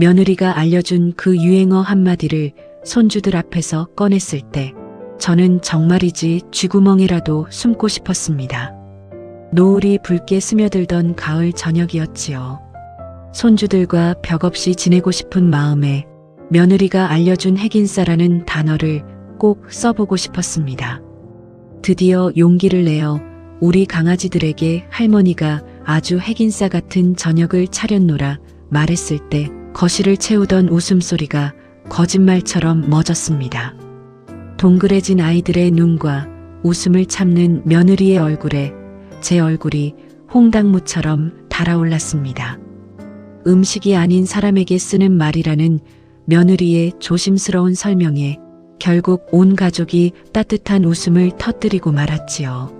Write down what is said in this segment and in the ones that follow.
며느리가 알려준 그 유행어 한마디를 손주들 앞에서 꺼냈을 때 저는 정말이지 쥐구멍이라도 숨고 싶었습니다. 노을이 붉게 스며들던 가을 저녁이었지요. 손주들과 벽 없이 지내고 싶은 마음에 며느리가 알려준 핵인싸라는 단어를 꼭 써보고 싶었습니다. 드디어 용기를 내어 우리 강아지들에게 할머니가 아주 핵인싸 같은 저녁을 차렸노라 말했을 때 거실을 채우던 웃음소리가 거짓말처럼 멎었습니다. 동그래진 아이들의 눈과 웃음을 참는 며느리의 얼굴에 제 얼굴이 홍당무처럼 달아올랐습니다. 음식이 아닌 사람에게 쓰는 말이라는 며느리의 조심스러운 설명에 결국 온 가족이 따뜻한 웃음을 터뜨리고 말았지요.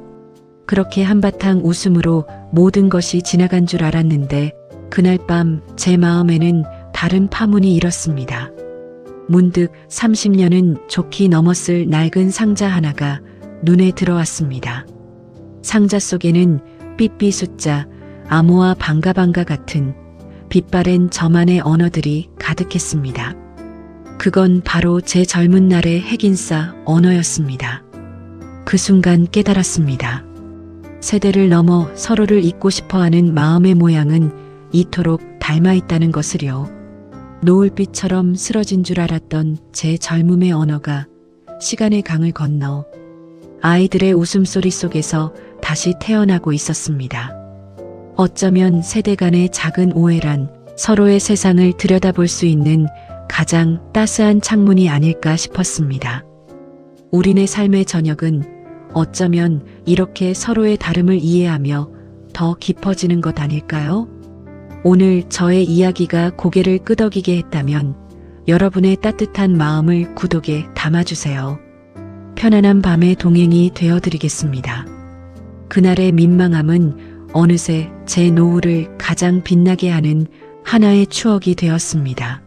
그렇게 한바탕 웃음으로 모든 것이 지나간 줄 알았는데 그날 밤 제 마음에는 다른 파문이 일었습니다. 문득 30년은 좋게 넘었을 낡은 상자 하나가 눈에 들어왔습니다. 상자 속에는 삐삐 숫자, 암호와 반가반가 같은 빛바랜 저만의 언어들이 가득했습니다. 그건 바로 제 젊은 날의 핵인싸 언어였습니다. 그 순간 깨달았습니다. 세대를 넘어 서로를 잊고 싶어 하는 마음의 모양은 이토록 닮아 있다는 것을요. 노을빛처럼 쓰러진 줄 알았던 제 젊음의 언어가 시간의 강을 건너 아이들의 웃음소리 속에서 다시 태어나고 있었습니다. 어쩌면 세대 간의 작은 오해란 서로의 세상을 들여다볼 수 있는 가장 따스한 창문이 아닐까 싶었습니다. 우리네 삶의 저녁은 어쩌면 이렇게 서로의 다름을 이해하며 더 깊어지는 것 아닐까요? 오늘 저의 이야기가 고개를 끄덕이게 했다면 여러분의 따뜻한 마음을 구독에 담아주세요. 편안한 밤의 동행이 되어드리겠습니다. 그날의 민망함은 어느새 제 노후를 가장 빛나게 하는 하나의 추억이 되었습니다.